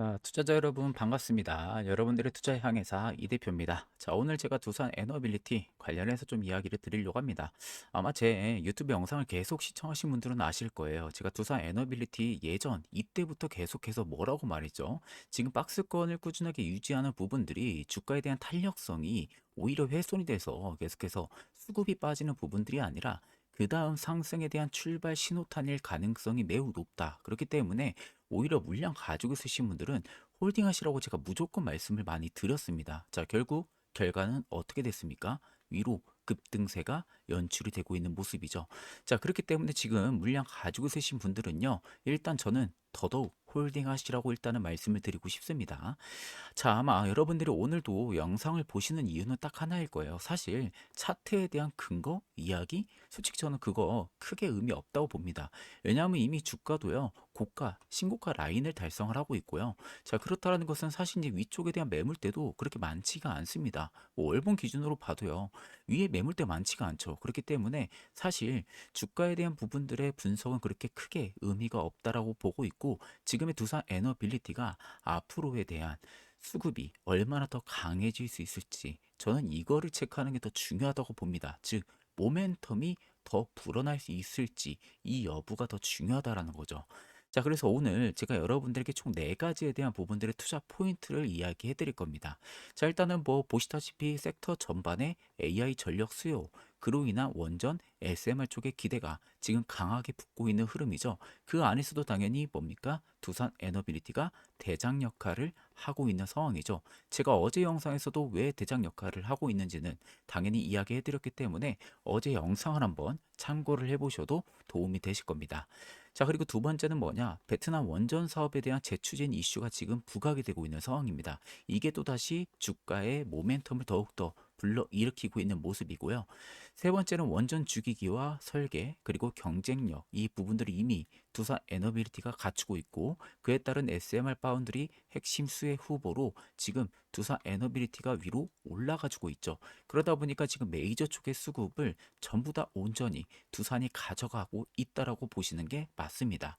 자, 투자자 여러분 반갑습니다. 여러분들의 투자의 항해사 이 대표입니다. 자, 오늘 제가 두산 에너빌리티 관련해서 좀 이야기를 드리려고 합니다. 아마 제 유튜브 영상을 계속 시청하신 분들은 아실 거예요. 제가 두산 에너빌리티 예전 이때부터 계속해서 뭐라고 말이죠. 지금 박스권을 꾸준하게 유지하는 부분들이 주가에 대한 탄력성이 오히려 훼손이 돼서 계속해서 수급이 빠지는 부분들이 아니라 그 다음 상승에 대한 출발 신호탄일 가능성이 매우 높다. 그렇기 때문에 오히려 물량 가지고 있으신 분들은 홀딩 하시라고 제가 무조건 말씀을 많이 드렸습니다. 자, 결국 결과는 어떻게 됐습니까? 위로 급등세가 연출이 되고 있는 모습이죠. 자, 그렇기 때문에 지금 물량 가지고 있으신 분들은요, 일단 저는 더더욱 홀딩 하시라고 일단은 말씀을 드리고 싶습니다. 자, 아마 여러분들이 오늘도 영상을 보시는 이유는 딱 하나일 거예요. 사실 차트에 대한 근거, 이야기, 솔직히 저는 그거 크게 의미 없다고 봅니다. 왜냐하면 이미 주가도요, 고가, 신고가 라인을 달성을 하고 있고요. 자, 그렇다는 것은 사실 이제 위쪽에 대한 매물대도 그렇게 많지가 않습니다. 뭐 월봉 기준으로 봐도요, 위에 매물대 많지가 않죠. 그렇기 때문에 사실 주가에 대한 부분들의 분석은 그렇게 크게 의미가 없다라고 보고 있고, 지금의 두산 에너빌리티가 앞으로에 대한 수급이 얼마나 더 강해질 수 있을지 저는 이거를 체크하는 게 더 중요하다고 봅니다. 즉 모멘텀이 더 불어날 수 있을지 이 여부가 더 중요하다라는 거죠. 자, 그래서 오늘 제가 여러분들에게 총 네 가지에 대한 부분들의 투자 포인트를 이야기해 드릴 겁니다. 자, 일단은 뭐 보시다시피 섹터 전반의 AI 전력 수요, 그로 인한 원전 SMR 쪽의 기대가 지금 강하게 붙고 있는 흐름이죠. 그 안에서도 당연히 뭡니까? 두산 에너빌리티가 대장 역할을 하고 있는 상황이죠. 제가 어제 영상에서도 왜 대장 역할을 하고 있는지는 당연히 이야기해 드렸기 때문에 어제 영상을 한번 참고를 해 보셔도 도움이 되실 겁니다. 자, 그리고 두 번째는 뭐냐? 베트남 원전 사업에 대한 재추진 이슈가 지금 부각이 되고 있는 상황입니다. 이게 또다시 주가의 모멘텀을 더욱더 불러일으키고 있는 모습이고요. 세 번째는 원전 주기기와 설계 그리고 경쟁력 이 부분들이 이미 두산 에너빌리티가 갖추고 있고 그에 따른 SMR 파운드리 핵심 수혜 후보로 지금 두산 에너빌리티가 위로 올라가지고 있죠. 그러다 보니까 지금 메이저 쪽의 수급을 전부 다 온전히 두산이 가져가고 있다라고 보시는 게 맞습니다.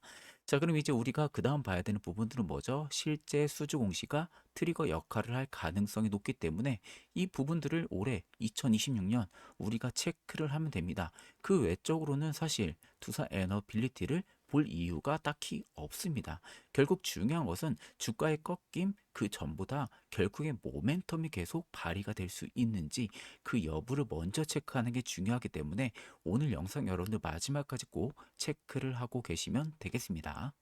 자, 그럼 이제 우리가 그 다음 봐야 되는 부분들은 뭐죠? 실제 수주 공시가 트리거 역할을 할 가능성이 높기 때문에 이 부분들을 올해 2026년 우리가 체크를 하면 됩니다. 그 외적으로는 사실 두산 에너빌리티를 볼 이유가 딱히 없습니다. 결국 중요한 것은 주가의 꺾임 그 전보다 결국에 모멘텀이 계속 발휘가 될 수 있는지 그 여부를 먼저 체크하는 게 중요하기 때문에 오늘 영상 여러분들 마지막까지 꼭 체크를 하고 계시면 되겠습니다.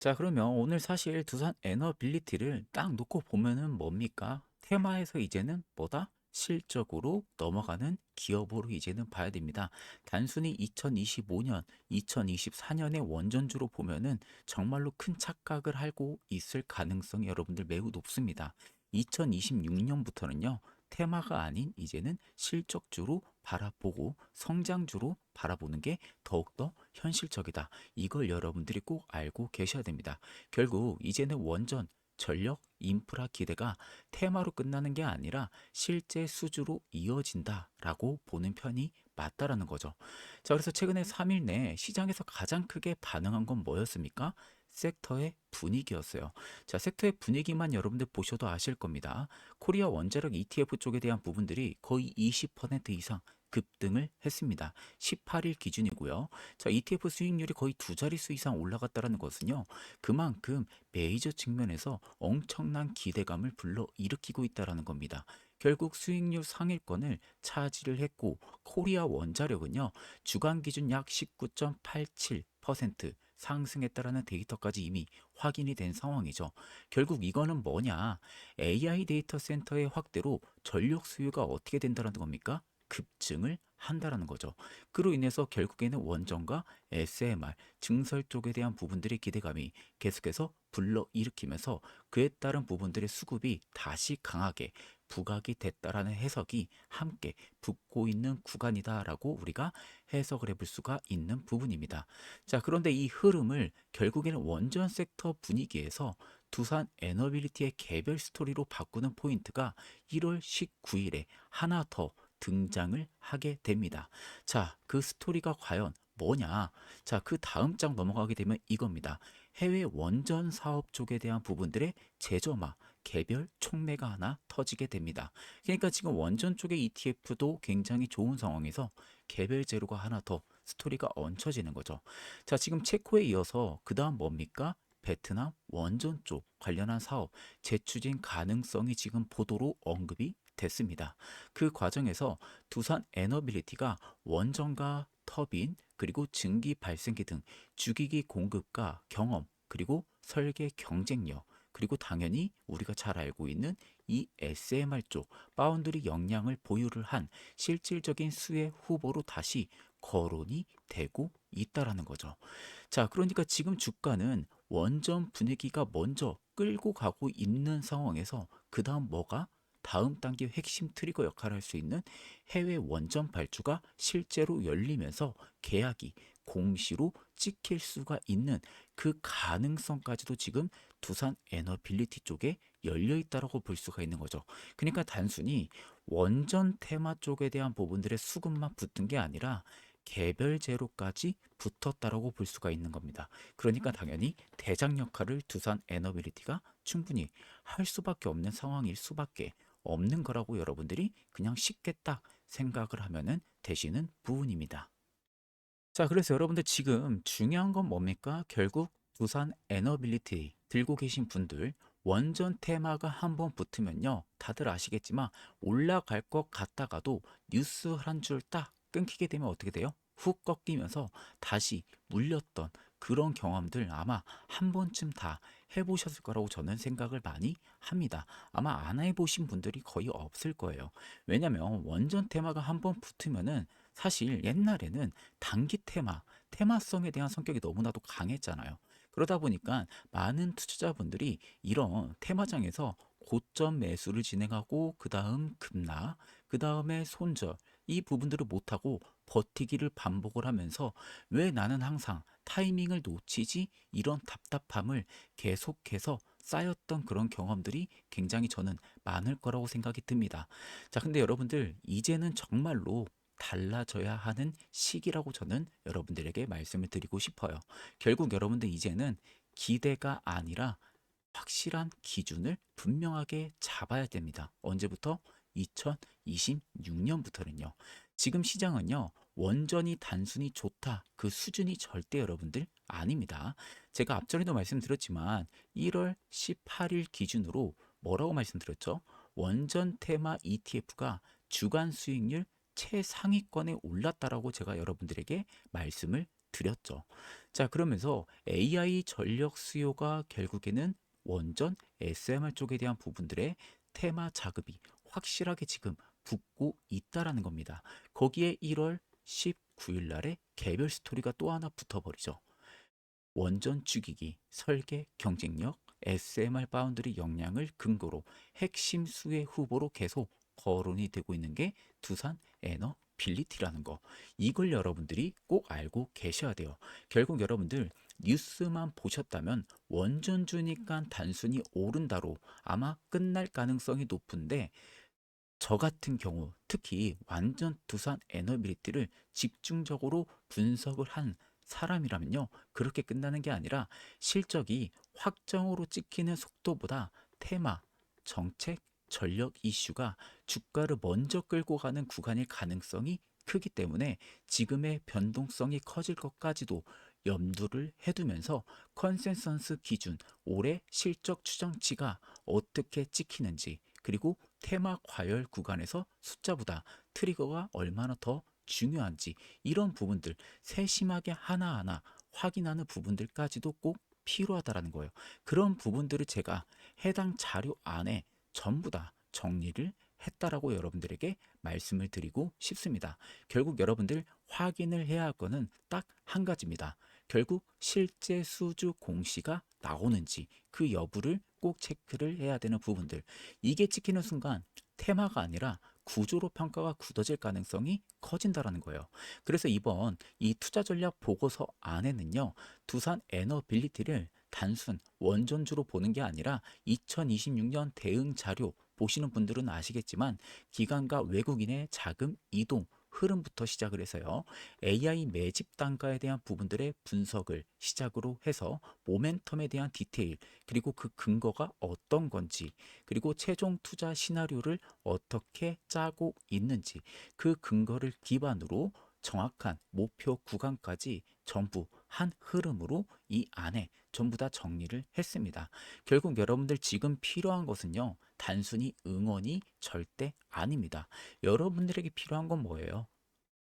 자, 그러면 오늘 사실 두산 에너빌리티를 딱 놓고 보면은 뭡니까? 테마에서 이제는 뭐다? 실적으로 넘어가는 기업으로 이제는 봐야 됩니다. 단순히 2025년, 2024년의 원전주로 보면은 정말로 큰 착각을 하고 있을 가능성이 여러분들 매우 높습니다. 2026년부터는요, 테마가 아닌 이제는 실적주로 바라보고 성장주로 바라보는 게 더욱더 현실적이다. 이걸 여러분들이 꼭 알고 계셔야 됩니다. 결국 이제는 원전, 전력, 인프라 기대가 테마로 끝나는 게 아니라 실제 수주로 이어진다라고 보는 편이 맞다라는 거죠. 자, 그래서 최근에 3일 내에 시장에서 가장 크게 반응한 건 뭐였습니까? 섹터의 분위기였어요. 자, 섹터의 분위기만 여러분들 보셔도 아실 겁니다. 코리아 원자력 ETF 쪽에 대한 부분들이 거의 20% 이상 급등을 했습니다. 18일 기준이고요. 자, ETF 수익률이 거의 두 자릿수 이상 올라갔다는 것은요. 그만큼 메이저 측면에서 엄청난 기대감을 불러 일으키고 있다는 겁니다. 결국 수익률 상위권을 차지를 했고 코리아 원자력은요. 주간 기준 약 19.87% 상승했다라는 데이터까지 이미 확인이 된 상황이죠. 결국 이거는 뭐냐? AI 데이터 센터의 확대로 전력 수요가 어떻게 된다는 겁니까? 급증을 한다라는 거죠. 그로 인해서 결국에는 원전과 SMR, 증설 쪽에 대한 부분들의 기대감이 계속해서 불러일으키면서 그에 따른 부분들의 수급이 다시 강하게 부각이 됐다라는 해석이 함께 붙고 있는 구간이다라고 우리가 해석을 해볼 수가 있는 부분입니다. 자, 그런데 이 흐름을 결국에는 원전 섹터 분위기에서 두산 에너빌리티의 개별 스토리로 바꾸는 포인트가 1월 19일에 하나 더 등장을 하게 됩니다. 자, 그 스토리가 과연 뭐냐? 자, 그 다음 장 넘어가게 되면 이겁니다. 해외 원전 사업 쪽에 대한 부분들의 제조마, 개별 촉매가 하나 터지게 됩니다. 그러니까 지금 원전 쪽의 ETF도 굉장히 좋은 상황에서 개별 제로가 하나 더 스토리가 얹혀지는 거죠. 자, 지금 체코에 이어서 그 다음 뭡니까? 베트남 원전 쪽 관련한 사업 재추진 가능성이 지금 보도로 언급이 됐습니다. 그 과정에서 두산 에너빌리티가 원전과 터빈 그리고 증기 발생기 등 주기기 공급과 경험 그리고 설계 경쟁력 그리고 당연히 우리가 잘 알고 있는 이 SMR 쪽 바운드리 역량을 보유를 한 실질적인 수혜 후보로 다시 거론이 되고 있다라는 거죠. 자, 그러니까 지금 주가는 원전 분위기가 먼저 끌고 가고 있는 상황에서 그 다음 뭐가 다음 단계 핵심 트리거 역할을 할 수 있는 해외 원전 발주가 실제로 열리면서 계약이 공시로 찍힐 수가 있는 그 가능성까지도 지금 두산 에너빌리티 쪽에 열려 있다라고 볼 수가 있는 거죠. 그러니까 단순히 원전 테마 쪽에 대한 부분들의 수급만 붙은 게 아니라 개별 제로까지 붙었다라고 볼 수가 있는 겁니다. 그러니까 당연히 대장 역할을 두산 에너빌리티가 충분히 할 수밖에 없는 상황일 수밖에 없는 거라고 여러분들이 그냥 쉽게 딱 생각을 하면은 되시는 부분입니다. 자, 그래서 여러분들 지금 중요한 건 뭡니까? 결국 두산 에너빌리티 들고 계신 분들 원전 테마가 한번 붙으면요. 다들 아시겠지만 올라갈 것 같다가도 뉴스 한 줄 딱 끊기게 되면 어떻게 돼요? 훅 꺾이면서 다시 물렸던 그런 경험들 아마 한 번쯤 다 해보셨을 거라고 저는 생각을 많이 합니다. 아마 안 해보신 분들이 거의 없을 거예요. 왜냐면 원전 테마가 한번 붙으면은 사실 옛날에는 단기 테마, 테마성에 대한 성격이 너무나도 강했잖아요. 그러다 보니까 많은 투자자분들이 이런 테마장에서 고점 매수를 진행하고 그 다음 급락, 그 다음에 손절 이 부분들을 못하고 버티기를 반복을 하면서 왜 나는 항상 타이밍을 놓치지 이런 답답함을 계속해서 쌓였던 그런 경험들이 굉장히 저는 많을 거라고 생각이 듭니다. 자, 근데 여러분들 이제는 정말로 달라져야 하는 시기라고 저는 여러분들에게 말씀을 드리고 싶어요. 결국 여러분들 이제는 기대가 아니라 확실한 기준을 분명하게 잡아야 됩니다. 언제부터? 2026년부터는요. 지금 시장은요, 원전이 단순히 좋다. 그 수준이 절대 여러분들 아닙니다. 제가 앞전에도 말씀드렸지만 1월 18일 기준으로 뭐라고 말씀드렸죠? 원전 테마 ETF가 주간 수익률 최상위권에 올랐다라고 제가 여러분들에게 말씀을 드렸죠. 자, 그러면서 AI 전력 수요가 결국에는 원전 SMR 쪽에 대한 부분들의 테마 자급이 확실하게 지금 붙고 있다라는 겁니다. 거기에 1월 19일 날에 개별 스토리가 또 하나 붙어버리죠. 원전 주기기, 설계, 경쟁력, SMR 바운드리 역량을 근거로 핵심 수혜 후보로 계속 거론이 되고 있는 게 두산 에너 빌리티라는 거. 이걸 여러분들이 꼭 알고 계셔야 돼요. 결국 여러분들 뉴스만 보셨다면 원전주니까 단순히 오른다로 아마 끝날 가능성이 높은데 저 같은 경우 특히 완전 두산 에너빌리티를 집중적으로 분석을 한 사람이라면요. 그렇게 끝나는 게 아니라 실적이 확정으로 찍히는 속도보다 테마, 정책, 전력 이슈가 주가를 먼저 끌고 가는 구간일 가능성이 크기 때문에 지금의 변동성이 커질 것까지도 염두를 해두면서 컨센서스 기준 올해 실적 추정치가 어떻게 찍히는지 그리고 테마 과열 구간에서 숫자보다 트리거가 얼마나 더 중요한지 이런 부분들 세심하게 하나하나 확인하는 부분들까지도 꼭 필요하다라는 거예요. 그런 부분들을 제가 해당 자료 안에 전부 다 정리를 했다라고 여러분들에게 말씀을 드리고 싶습니다. 결국 여러분들 확인을 해야 할 거는 딱 한 가지입니다. 결국 실제 수주 공시가 나오는지 그 여부를 꼭 체크를 해야 되는 부분들. 이게 찍히는 순간 테마가 아니라 구조로 평가가 굳어질 가능성이 커진다라는 거예요. 그래서 이번 이 투자 전략 보고서 안에는요, 두산 에너빌리티를 단순 원전주로 보는 게 아니라 2026년 대응 자료 보시는 분들은 아시겠지만 기관과 외국인의 자금 이동 흐름부터 시작을 해서요. AI 매집 단가에 대한 부분들의 분석을 시작으로 해서 모멘텀에 대한 디테일, 그리고 그 근거가 어떤 건지, 그리고 최종 투자 시나리오를 어떻게 짜고 있는지, 그 근거를 기반으로 정확한 목표 구간까지 전부 한 흐름으로 이 안에 전부 다 정리를 했습니다. 결국 여러분들 지금 필요한 것은요, 단순히 응원이 절대 아닙니다. 여러분들에게 필요한 건 뭐예요?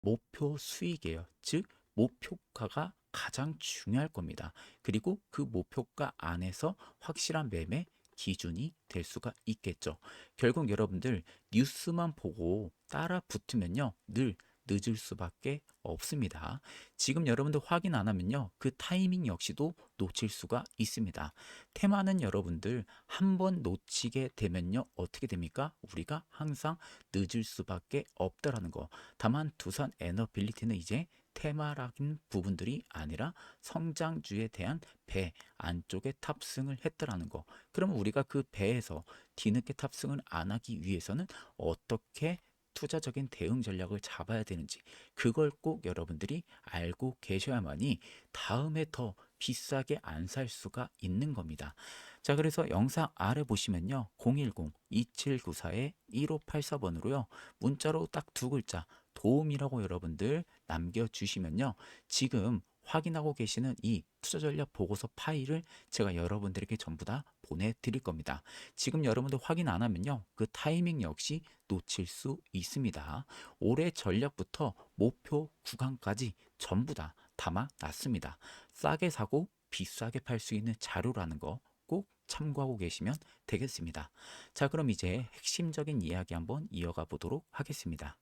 목표 수익이에요. 즉, 목표가가 가장 중요할 겁니다. 그리고 그 목표가 안에서 확실한 매매 기준이 될 수가 있겠죠. 결국 여러분들 뉴스만 보고 따라 붙으면요, 늘 늦을 수밖에 없습니다. 지금 여러분들 확인 안 하면요, 그 타이밍 역시도 놓칠 수가 있습니다. 테마는 여러분들 한 번 놓치게 되면요, 어떻게 됩니까? 우리가 항상 늦을 수밖에 없다라는 거. 다만 두산 에너빌리티는 이제 테마라는 부분들이 아니라 성장주에 대한 배 안쪽에 탑승을 했다라는 거. 그러면 우리가 그 배에서 뒤늦게 탑승을 안 하기 위해서는 어떻게 투자적인 대응 전략을 잡아야 되는지 그걸 꼭 여러분들이 알고 계셔야만이 다음에 더 비싸게 안 살 수가 있는 겁니다. 자, 그래서 영상 아래 보시면요. 010-2794-1584번으로요. 문자로 딱 두 글자 도움이라고 여러분들 남겨주시면요. 지금 확인하고 계시는 이 투자 전략 보고서 파일을 제가 여러분들에게 전부 다 보내드릴 겁니다. 지금 여러분들 확인 안 하면요. 그 타이밍 역시 놓칠 수 있습니다. 올해 전략부터 목표 구간까지 전부 다 담아 놨습니다. 싸게 사고 비싸게 팔 수 있는 자료라는 거 꼭 참고하고 계시면 되겠습니다. 자, 그럼 이제 핵심적인 이야기 한번 이어가 보도록 하겠습니다.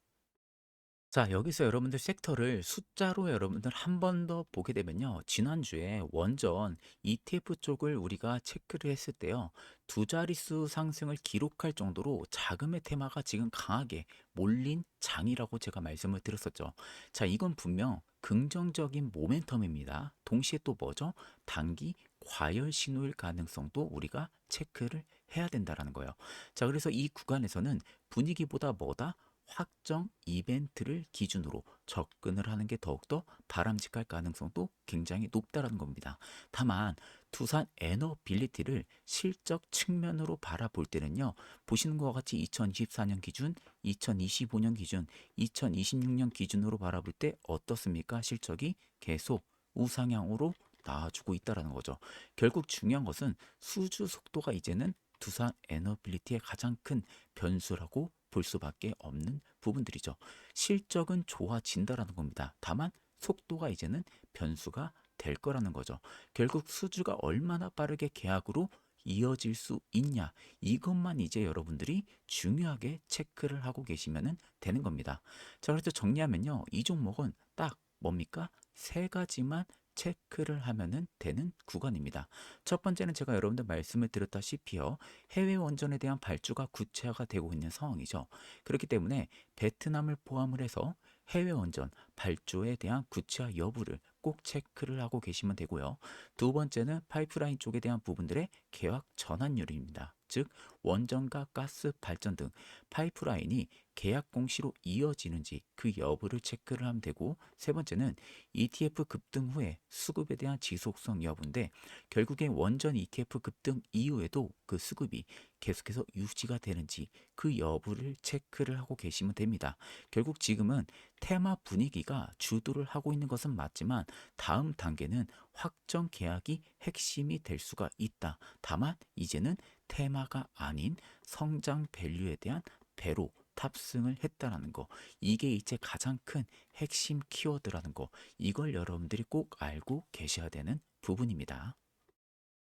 자, 여기서 여러분들 섹터를 숫자로 여러분들 한 번 더 보게 되면요. 지난주에 원전 ETF 쪽을 우리가 체크를 했을 때요. 두 자릿수 상승을 기록할 정도로 자금의 테마가 지금 강하게 몰린 장이라고 제가 말씀을 드렸었죠. 자, 이건 분명 긍정적인 모멘텀입니다. 동시에 또 뭐죠? 단기 과열 신호일 가능성도 우리가 체크를 해야 된다라는 거예요. 자, 그래서 이 구간에서는 분위기보다 뭐다? 확정 이벤트를 기준으로 접근을 하는 게 더욱더 바람직할 가능성도 굉장히 높다라는 겁니다. 다만 두산 에너빌리티를 실적 측면으로 바라볼 때는요. 보시는 것과 같이 2024년 기준, 2025년 기준, 2026년 기준으로 바라볼 때 어떻습니까? 실적이 계속 우상향으로 나와주고 있다라는 거죠. 결국 중요한 것은 수주 속도가 이제는 두산 에너빌리티의 가장 큰 변수라고 볼 수밖에 없는 부분들이죠. 실적은 좋아진다라는 겁니다. 다만 속도가 이제는 변수가 될 거라는 거죠. 결국 수주가 얼마나 빠르게 계약으로 이어질 수 있냐 이것만 이제 여러분들이 중요하게 체크를 하고 계시면 되는 겁니다. 자 그래서 정리하면요 이 종목은 딱 뭡니까 세 가지만 체크를 하면은 되는 구간입니다. 첫 번째는 제가 여러분들 말씀을 드렸다시피요. 해외 원전에 대한 발주가 구체화가 되고 있는 상황이죠. 그렇기 때문에 베트남을 포함을 해서 해외 원전 발주에 대한 구체화 여부를 꼭 체크를 하고 계시면 되고요. 두 번째는 파이프라인 쪽에 대한 부분들의 계약 전환율입니다. 즉 원전과 가스 발전 등 파이프라인이 계약 공시로 이어지는지 그 여부를 체크를 하면 되고 세 번째는 ETF 급등 후에 수급에 대한 지속성 여부인데 결국에 원전 ETF 급등 이후에도 그 수급이 계속해서 유지가 되는지 그 여부를 체크를 하고 계시면 됩니다. 결국 지금은 테마 분위기가 주도를 하고 있는 것은 맞지만 다음 단계는 확정 계약이 핵심이 될 수가 있다. 다만 이제는 테마가 아닌 성장 밸류에 대한 배로 탑승을 했다라는 거. 이게 이제 가장 큰 핵심 키워드라는 거. 이걸 여러분들이 꼭 알고 계셔야 되는 부분입니다.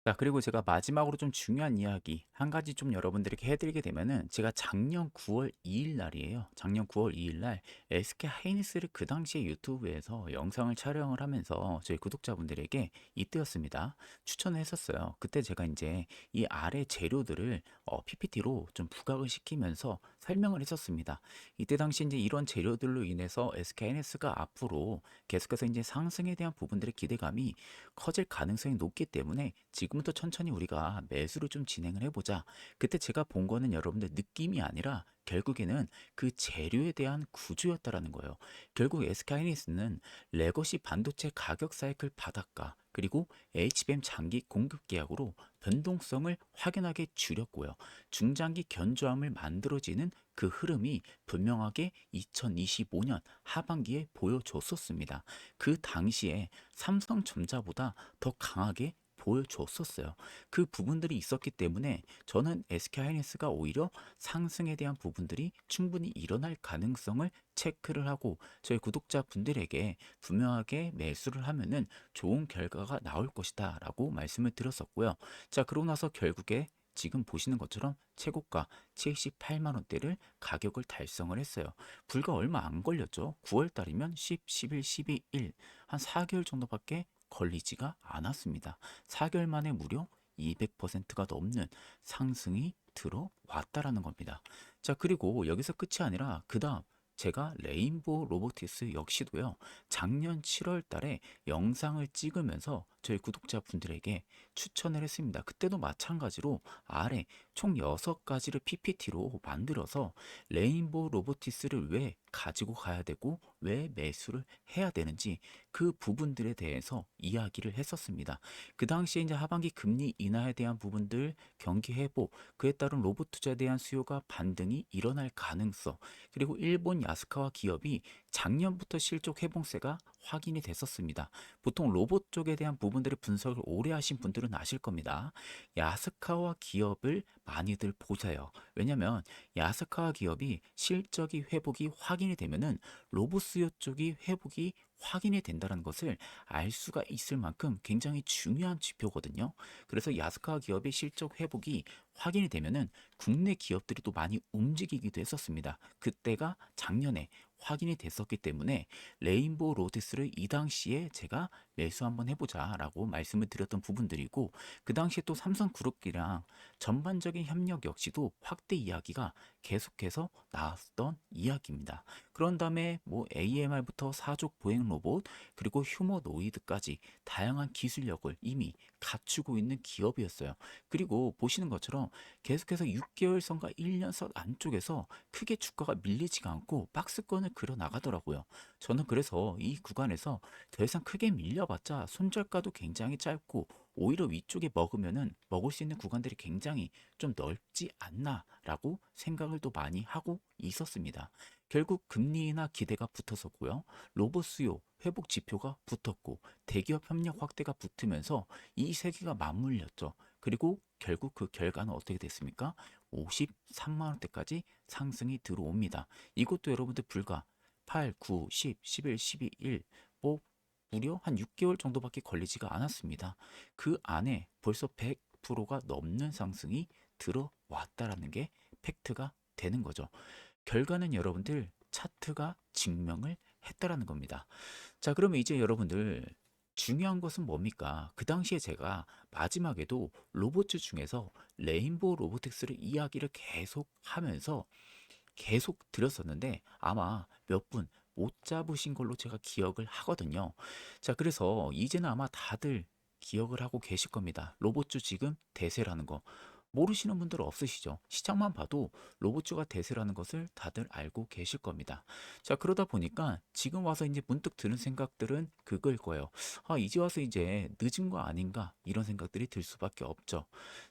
자, 그리고 제가 마지막으로 좀 중요한 이야기 한 가지 좀 여러분들에게 해드리게 되면은 제가 작년 9월 2일 날이에요. 작년 9월 2일 날 SK 하이닉스를 그 당시에 유튜브에서 영상을 촬영을 하면서 저희 구독자분들에게 이때였습니다. 추천을 했었어요. 그때 제가 이제 이 아래 재료들을 어, PPT로 좀 부각을 시키면서 설명을 했었습니다. 이때 당시 이제 이런 재료들로 인해서 SK 하이닉스가 앞으로 계속해서 이제 상승에 대한 부분들의 기대감이 커질 가능성이 높기 때문에 지금 지금부터 천천히 우리가 매수를 좀 진행을 해보자. 그때 제가 본 거는 여러분들 느낌이 아니라 결국에는 그 재료에 대한 구조였다라는 거예요. 결국 SK하이닉스는 레거시 반도체 가격 사이클 바닥과 그리고 HBM 장기 공급 계약으로 변동성을 확연하게 줄였고요. 중장기 견조함을 만들어지는 그 흐름이 분명하게 2025년 하반기에 보여줬었습니다. 그 당시에 삼성전자보다 더 강하게 보여줬었어요. 그 부분들이 있었기 때문에 저는 SK하이닉스가 오히려 상승에 대한 부분들이 충분히 일어날 가능성을 체크를 하고 저희 구독자 분들에게 분명하게 매수를 하면은 좋은 결과가 나올 것이다 라고 말씀을 드렸었고요. 자, 그러고 나서 결국에 지금 보시는 것처럼 최고가 78만 원대를 가격을 달성을 했어요. 불과 얼마 안 걸렸죠. 9월 달이면 10, 11, 12, 1. 한 4개월 정도밖에 걸리지가 않았습니다. 4개월 만에 무려 200%가 넘는 상승이 들어왔다라는 겁니다. 자, 그리고 여기서 끝이 아니라 그 다음 제가 레인보우 로보티스 역시도요. 작년 7월 달에 영상을 찍으면서 저희 구독자분들에게 추천을 했습니다. 그때도 마찬가지로 아래 총 6가지를 PPT로 만들어서 레인보우 로보티스를 왜 가지고 가야 되고 왜 매수를 해야 되는지 그 부분들에 대해서 이야기를 했었습니다. 그 당시에 이제 하반기 금리 인하에 대한 부분들, 경기 회복, 그에 따른 로봇 투자에 대한 수요가 반등이 일어날 가능성, 그리고 일본 야스카와 기업이 작년부터 실적 회복세가 확인이 됐었습니다. 보통 로봇 쪽에 대한 부분들의 분석을 오래 하신 분들은 아실 겁니다. 야스카와 기업을 많이들 보세요. 왜냐면 야스카와 기업이 실적이 회복이 확인이 되면은 로봇 수요 쪽이 회복이 확인이 된다는 것을 알 수가 있을 만큼 굉장히 중요한 지표거든요. 그래서 야스카 기업의 실적 회복이 확인이 되면은 국내 기업들이 또 많이 움직이기도 했었습니다. 그때가 작년에 확인이 됐었기 때문에 레인보우 로테스를 이 당시에 제가 매수 한번 해보자라고 말씀을 드렸던 부분들이고 그 당시에 또 삼성 그룹이랑 전반적인 협력 역시도 확대 이야기가 계속해서 나왔던 이야기입니다. 그런 다음에 뭐 AMR부터 사족 보행 로봇 그리고 휴머노이드까지 다양한 기술력을 이미 갖추고 있는 기업이었어요. 그리고 보시는 것처럼 계속해서 6개월 선과 1년 선 안쪽에서 크게 주가가 밀리지가 않고 박스권을 그려 나가더라고요. 저는 그래서 이 구간에서 더 이상 크게 밀려 봤자 손절가도 굉장히 짧고 오히려 위쪽에 먹으면은 먹을 수 있는 구간들이 굉장히 좀 넓지 않나라고 생각을 또 많이 하고 있었습니다. 결국 금리 인하 기대가 붙었었고요. 로봇 수요 회복 지표가 붙었고 대기업 협력 확대가 붙으면서 이 세 개가 맞물렸죠. 그리고 결국 그 결과는 어떻게 됐습니까? 53만 원대까지 상승이 들어옵니다. 이것도 여러분들 불과 8, 9, 10, 11, 12, 1, 뭐 무려 한 6개월 정도밖에 걸리지가 않았습니다. 그 안에 벌써 100%가 넘는 상승이 들어왔다라는 게 팩트가 되는 거죠. 결과는 여러분들 차트가 증명을 했다라는 겁니다. 자, 그러면 이제 여러분들 중요한 것은 뭡니까? 그 당시에 제가 마지막에도 로봇 중에서 레인보우 로보틱스를 이야기를 계속 하면서 계속 드렸었는데 아마 몇 분 못 잡으신 걸로 제가 기억을 하거든요. 자, 그래서 이제는 아마 다들 기억을 하고 계실 겁니다. 로봇주 지금 대세라는 거. 모르시는 분들 없으시죠? 시장만 봐도 로봇주가 대세라는 것을 다들 알고 계실 겁니다. 자, 그러다 보니까 지금 와서 이제 문득 드는 생각들은 그걸 거예요. 아, 이제 와서 이제 늦은 거 아닌가? 이런 생각들이 들 수밖에 없죠.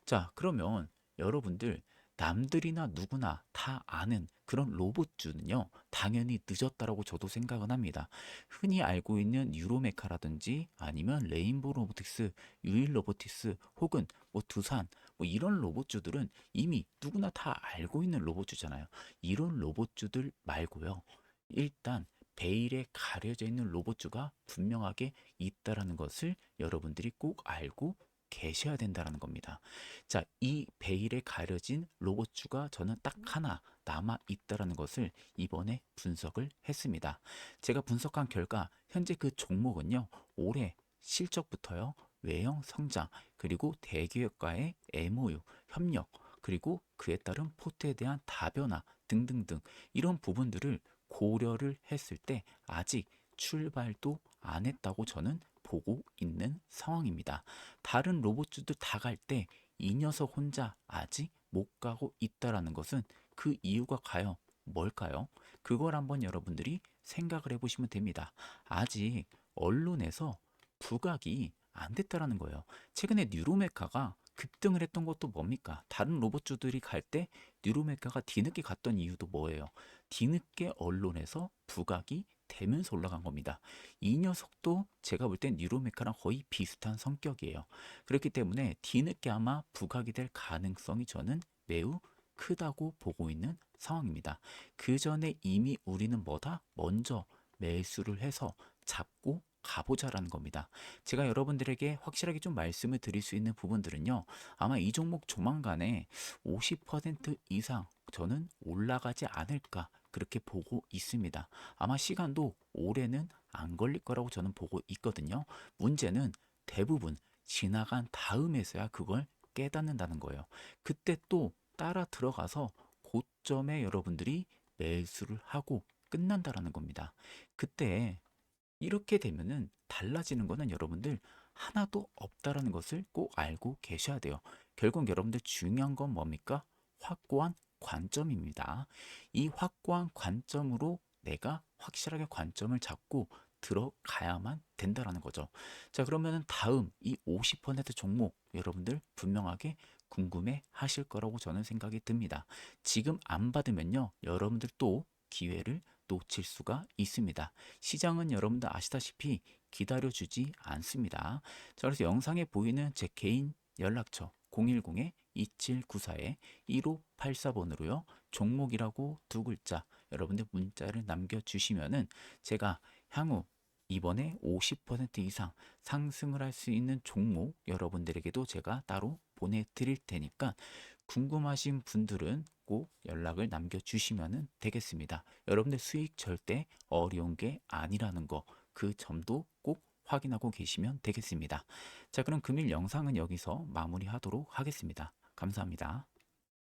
자, 그러면 여러분들 남들이나 누구나 다 아는 그런 로봇주는요, 당연히 늦었다라고 저도 생각은 합니다. 흔히 알고 있는 유로메카라든지 아니면 레인보 로보틱스, 유일 로보틱스 혹은 뭐 두산 뭐 이런 로봇주들은 이미 누구나 다 알고 있는 로봇주잖아요. 이런 로봇주들 말고요. 일단 베일에 가려져 있는 로봇주가 분명하게 있다라는 것을 여러분들이 꼭 알고 계셔야 된다는 겁니다. 자, 이 베일에 가려진 로봇주가 저는 딱 하나 남아 있다라는 것을 이번에 분석을 했습니다. 제가 분석한 결과 현재 그 종목은요. 올해 실적부터요. 외형 성장 그리고 대기업과의 MOU 협력 그리고 그에 따른 포트에 대한 다변화 등등등 이런 부분들을 고려를 했을 때 아직 출발도 안 했다고 저는 보고 있는 상황입니다. 다른 로봇주들 다 갈 때 이 녀석 혼자 아직 못 가고 있다라는 것은 그 이유가 과연 뭘까요? 그걸 한번 여러분들이 생각을 해보시면 됩니다. 아직 언론에서 부각이 안 됐다라는 거예요. 최근에 뉴로메카가 급등을 했던 것도 뭡니까? 다른 로봇주들이 갈 때 뉴로메카가 뒤늦게 갔던 이유도 뭐예요? 뒤늦게 언론에서 부각이 되면서 올라간 겁니다. 이 녀석도 제가 볼땐 뉴로메카랑 거의 비슷한 성격이에요. 그렇기 때문에 뒤늦게 아마 부각이 될 가능성이 저는 매우 크다고 보고 있는 상황입니다. 그 전에 이미 우리는 뭐다? 먼저 매수를 해서 잡고 가보자라는 겁니다. 제가 여러분들에게 확실하게 좀 말씀을 드릴 수 있는 부분들은요. 아마 이 종목 조만간에 50% 이상 저는 올라가지 않을까 그렇게 보고 있습니다. 아마 시간도 올해는 안 걸릴 거라고 저는 보고 있거든요. 문제는 대부분 지나간 다음에서야 그걸 깨닫는다는 거예요. 그때 또 따라 들어가서 고점에 여러분들이 매수를 하고 끝난다라는 겁니다. 그때 이렇게 되면은 달라지는 거는 여러분들 하나도 없다라는 것을 꼭 알고 계셔야 돼요. 결국 여러분들 중요한 건 뭡니까? 확고한 관점입니다. 이 확고한 관점으로 내가 확실하게 관점을 잡고 들어가야만 된다라는 거죠. 자, 그러면은 다음 이 50% 종목 여러분들 분명하게 궁금해 하실 거라고 저는 생각이 듭니다. 지금 안 받으면요. 여러분들 또 기회를 놓칠 수가 있습니다. 시장은 여러분들 아시다시피 기다려주지 않습니다. 자, 그래서 영상에 보이는 제 개인 연락처 010-2794-1584번으로요. 종목이라고 두 글자 여러분들 문자를 남겨주시면은 제가 향후 이번에 50% 이상 상승을 할 수 있는 종목 여러분들에게도 제가 따로 보내드릴 테니까 궁금하신 분들은 꼭 연락을 남겨주시면 되겠습니다. 여러분들 수익 절대 어려운 게 아니라는 거 그 점도 꼭 확인하고 계시면 되겠습니다. 자, 그럼 금일 영상은 여기서 마무리하도록 하겠습니다. 감사합니다.